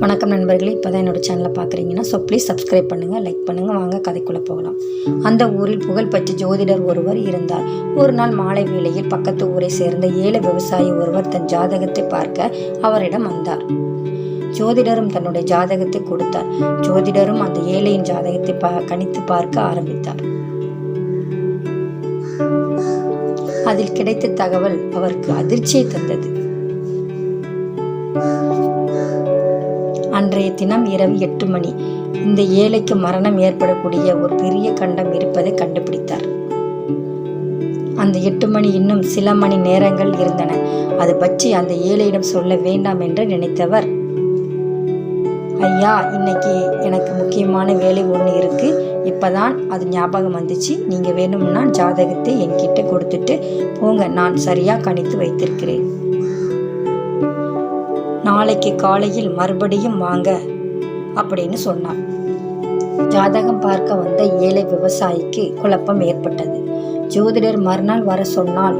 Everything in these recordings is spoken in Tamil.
வணக்கம் நண்பர்களே இப்போ தான் என்னோட சேனலை பார்க்குறீங்கன்னா ஸோ ப்ளீஸ் சப்ஸ்கிரைப் பண்ணுங்கள் லைக் பண்ணுங்கள் வாங்க கதைக்குள்ளே போகலாம். அந்த ஊரில் புகழ்பெற்ற ஜோதிடர் ஒருவர் இருந்தார். ஒரு நாள் மாலை வேளையில் பக்கத்து ஊரை சேர்ந்த ஏழை விவசாயி ஒருவர் தன் ஜாதகத்தை பார்க்க அவரிடம் வந்தார். ஜோதிடரும் தன்னுடைய ஜாதகத்தை கொடுத்தார். ஜோதிடரும் அந்த ஏழையின் ஜாதகத்தை பா கணித்து பார்க்க ஆரம்பித்தார். அதில் கிடைத்த தகவல் அவருக்கு அதிர்ச்சியை தந்தது. அன்றைய தினம் இரவு எட்டு மணி. இந்த ஏழைக்கு மரணம் ஏற்படக்கூடிய ஒரு பெரிய கண்டம் இருப்பதை கண்டுபிடித்தார். அந்த எட்டு மணி இன்னும் சில மணி நேரங்கள் இருந்தன. அது பற்றி அந்த ஏழையிடம் சொல்ல வேண்டாம் என்று நினைத்தவர் ஐயா இன்னைக்கு எனக்கு முக்கியமான வேலை ஒன்று இருக்கு. இப்பதான் அது ஞாபகம் வந்துச்சு. நீங்கள் வேணும்னா ஜாதகத்தை என்கிட்ட கொடுத்துட்டு போங்க. நான் சரியாக கணித்து வைத்திருக்கிறேன். நாளைக்கு காலையில் மறுபடியும் வாங்க அப்படின்னு சொன்னான். ஜாதகம் பார்க்க வந்த ஏழை விவசாயிக்கு குழப்பம் ஏற்பட்டது. ஜோதிடர் மறுநாள் வர சொன்னால்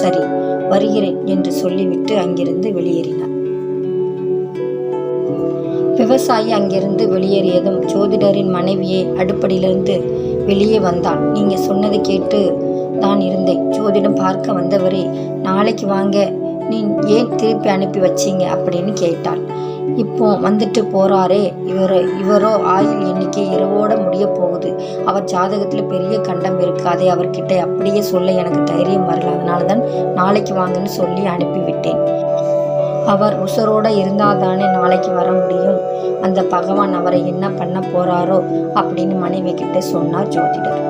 சரி வருகிறேன் என்று சொல்லிவிட்டு அங்கிருந்து வெளியேறினார் விவசாயி அங்கிருந்து வெளியேறியதும் ஜோதிடரின் மனைவியே அடுப்படியிலிருந்து வெளியே வந்தாள் நீங்க சொன்னதை கேட்டு தான் இருந்தேன். ஜோதிடம் பார்க்க வந்தவரே நாளைக்கு வாங்க நீ ஏன் திருப்பி அனுப்பி வச்சீங்க அப்படின்னு கேட்டாள். இப்போ வந்துட்டு போறாரே இவர் இவரோ ஆயுள் எண்ணிக்கை இரவோட முடிய போகுது. அவர் ஜாதகத்தில் பெரிய கண்டம் இருக்கு. அதை அவர்கிட்ட அப்படியே சொல்ல எனக்கு தைரியம் வரல. அதனால தான் நாளைக்கு வாங்கன்னு சொல்லி அனுப்பிவிட்டேன். அவர் உசரோட இருந்தால்தானே நாளைக்கு வர முடியும்? அந்த பகவான் அவரை என்ன பண்ண போறாரோ அப்படின்னு மனைவி கிட்ட சொன்னார் ஜோதிடர்.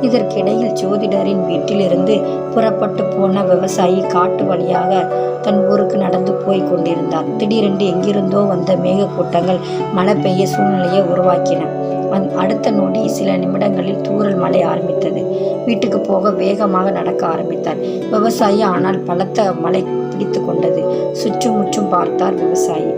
இதற்கிடையில் ஜோதிடரின் வீட்டிலிருந்து புறப்பட்டு போன விவசாயி காட்டு வழியாக தன் ஊருக்கு நடந்து போய் கொண்டிருந்தார். திடீரென்று எங்கிருந்தோ வந்த மேகக்கூட்டங்கள் மழை பெய்ய சூழ்நிலையை உருவாக்கின. அந் அடுத்த நொடி சில நிமிடங்களில் தூறல் மழை ஆரம்பித்தது. வீட்டுக்கு போக வேகமாக நடக்க ஆரம்பித்தார். விவசாயி ஆனால் பலத்த மழை பிடித்து கொண்டது சுற்றும் முற்றும் பார்த்தார் விவசாயி.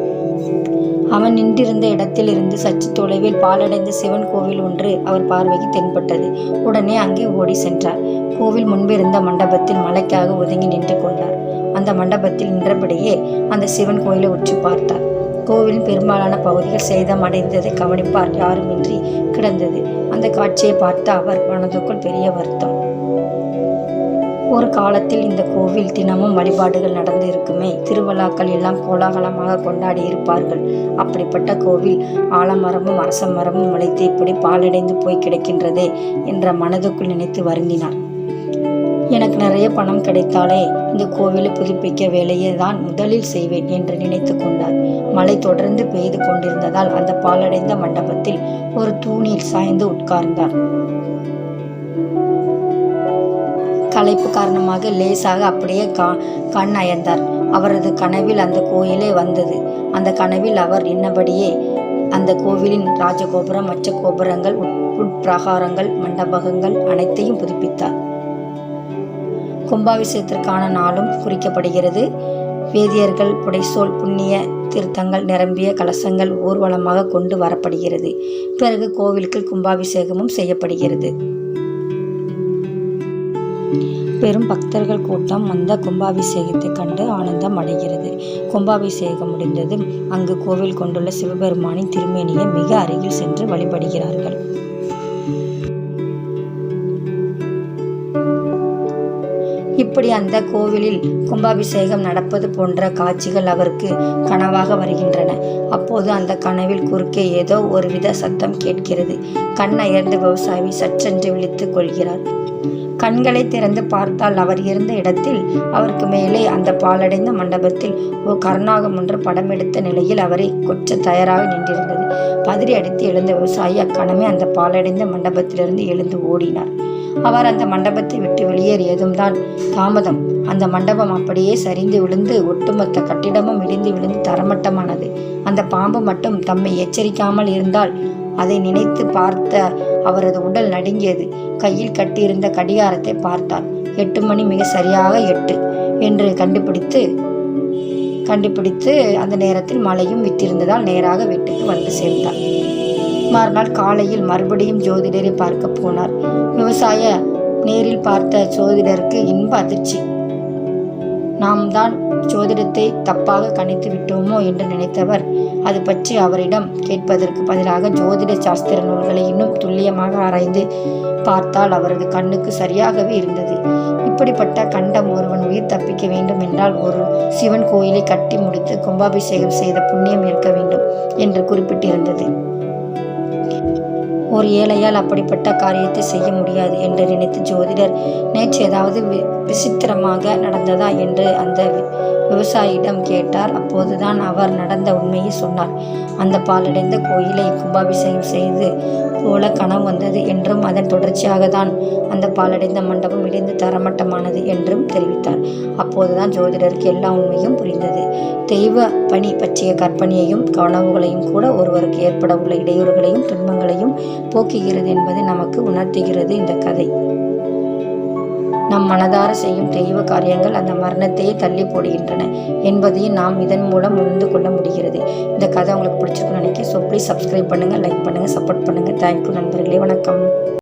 அவன் நின்றிருந்த இடத்தில் இருந்து சற்று தொலைவில் பாலடைந்த சிவன் கோவில் ஒன்று அவர் பார்வைக்கு தென்பட்டது. உடனே அங்கே ஓடி சென்றார். கோவில் முன்பிருந்த மண்டபத்தில் மலைக்காக ஒதுங்கி நின்று கொண்டார். அந்த மண்டபத்தில் நின்றபடியே அந்த சிவன் கோயிலை உற்று பார்த்தார். கோவிலின் பெரும்பாலான பகுதிகள் சேதம் அடைந்ததை கவனிப்பார் யாருமின்றி கிடந்தது. அந்த காட்சியை பார்த்து அவர் மனதுக்குள் பெரிய வருத்தம். ஒரு காலத்தில் இந்த கோவில் தினமும் வழிபாடுகள் நடந்து இருக்குமே திருவிழாக்கள் எல்லாம் கோலாகலமாக கொண்டாடி இருப்பார்கள். அப்படிப்பட்ட கோவில் ஆலமரமும் அரச மரமும் முளைத்து இப்படி பாலடைந்து போய் கிடக்கின்றதே என்ற மனதுக்குள் நினைத்து வருந்தினார். எனக்கு நிறைய பணம் கிடைத்தாலே இந்த கோவிலை புதுப்பிக்க வேலையை தான் முதலில் செய்வேன் என்று நினைத்து கொண்டார். மழை தொடர்ந்து பெய்து கொண்டிருந்ததால் அந்த பாலடைந்த மண்டபத்தில் ஒரு தூணில் சாய்ந்து உட்கார்ந்தார். களைப்பு காரணமாக லேசாக அப்படியே கா கண் அயர்ந்தார் அவரது கனவில் அந்த கோயிலே வந்தது. அந்த கனவில் அவர் இன்னபடியே அந்த கோவிலின் ராஜகோபுரம் மற்ற கோபுரங்கள் உட்- உட்பிரகாரங்கள் மண்டபகங்கள் அனைத்தையும் புதுப்பித்தார். கும்பாபிஷேகத்திற்கான நாளும் குறிக்கப்படுகிறது. வேதியர்கள் புடைசோல் புண்ணிய தீர்த்தங்கள் நிரம்பிய கலசங்கள் ஊர்வலமாக கொண்டு வரப்படுகிறது. பிறகு கோவிலுக்கு கும்பாபிஷேகமும் செய்யப்படுகிறது. பெரும் பக்தர்கள் கூட்டம் அந்த கும்பாபிஷேகத்தை கண்டு ஆனந்தம் அடைகிறது. கும்பாபிஷேகம் முடிந்ததும் அங்கு கோவில் கொண்டுள்ள சிவபெருமானின் திருமேனியை மிக அருகில் சென்று வழிபடுகிறார்கள். இப்படி அந்த கோவிலில் கும்பாபிஷேகம் நடப்பது போன்ற காட்சிகள் அவருக்கு கனவாக வருகின்றன. அப்போது அந்த கனவில் குறுக்கே ஏதோ ஒருவித சத்தம் கேட்கிறது. கண் அயர்ந்த விவசாயி சற்றென்று விழித்துக் கொள்கிறார். கண்களை திறந்து பார்த்தால் அவர் இருந்த இடத்தில் அவருக்கு மேலே அந்த பாலடைந்த மண்டபத்தில் ஓ கருணாகம் ஒன்று படம் எடுத்த நிலையில் அவரை கொச்ச தயாராக நின்றிருந்தது. பதறி அடித்து எழுந்த விவசாயி அக்கணமே அந்த பாலடைந்த மண்டபத்திலிருந்து எழுந்து ஓடினார். அவர் அந்த மண்டபத்தை விட்டு வெளியேறியதும் தான் தாமதம். அந்த மண்டபம் அப்படியே சரிந்து விழுந்து ஒட்டுமொத்த கட்டிடமும் இடிந்து விழுந்து தரமட்டமானது. அந்த பாம்பு மட்டும் தம்மை எச்சரிக்காமல் இருந்தால் அதை நினைத்து பார்த்த அவரது உடல் நடுங்கியது. கையில் கட்டியிருந்த கடிகாரத்தை பார்த்தார். எட்டு மணி மிக சரியாக எட்டு என்று கண்டுபிடித்து கண்டுபிடித்து அந்த நேரத்தில் மழையும் விட்டிருந்ததால் நேராக வீட்டுக்கு வந்து சேர்ந்தார். மறுநாள் காலையில் மறுபடியும் ஜோதிடரை பார்க்க போனார். விவசாய நேரில் பார்த்த சோதிடருக்கு இன்ப அதிர்ச்சி. நாம் தான் சோதிடத்தை தப்பாக கணித்து விட்டோமோ என்று நினைத்தவர். அது பற்றி அவரிடம் கேட்பதற்கு பதிலாக ஜோதிட சாஸ்திர நூல்களை இன்னும் துல்லியமாக ஆராய்ந்து பார்த்தால் அவரது கண்ணுக்கு சரியாகவே இருந்தது. இப்படிப்பட்ட கண்டம் ஒருவன் உயிர் தப்பிக்க வேண்டும் என்றால் ஒரு சிவன் கோயிலை கட்டி முடித்து கும்பாபிஷேகம் செய்த புண்ணியம் இருக்க வேண்டும் என்று குறிப்பிட்டிருந்தது. ஒரு ஏழையால் அப்படிப்பட்ட காரியத்தை செய்ய முடியாது என்று நினைத்து ஜோதிடர் நேற்று ஏதாவது வி- விசித்திரமாக நடந்ததா? என்று அந்த விவசாயியிடம் கேட்டார். அப்போதுதான் அவர் நடந்த உண்மையை சொன்னார். அந்த பாலடைந்த கோயிலை கும்பாபிஷேகம் செய்து போல கனவு வந்தது என்றும் அதன் தொடர்ச்சியாக தான் அந்த பாலடைந்த மண்டபம் இடிந்து தரமட்டமானது என்றும் தெரிவித்தார். அப்போதுதான் ஜோதிடருக்கு எல்லா உண்மையும் புரிந்தது. தெய்வ பணி பற்றிய கற்பனையையும் கனவுகளையும் கூட ஒருவருக்கு ஏற்பட உள்ள இடையூறுகளையும் துன்பங்களையும் போக்குகிறது என்பதை நமக்கு உணர்த்துகிறது இந்த கதை. நம் மனதார செய்யும் தெய்வ காரியங்கள் அந்த மரணத்தையே தள்ளி போடுகின்றன என்பதையும் நாம் இதன் மூலம் உணர்ந்து கொள்ள முடிகிறது. இந்த கதை உங்களுக்கு பிடிச்சிருக்குன்னு நினைக்க ஸோ ப்ளீஸ் சப்ஸ்கிரைப் பண்ணுங்கள் லைக் பண்ணுங்கள் சப்போர்ட் பண்ணுங்கள் தேங்க்யூ நண்பர்களே. வணக்கம்.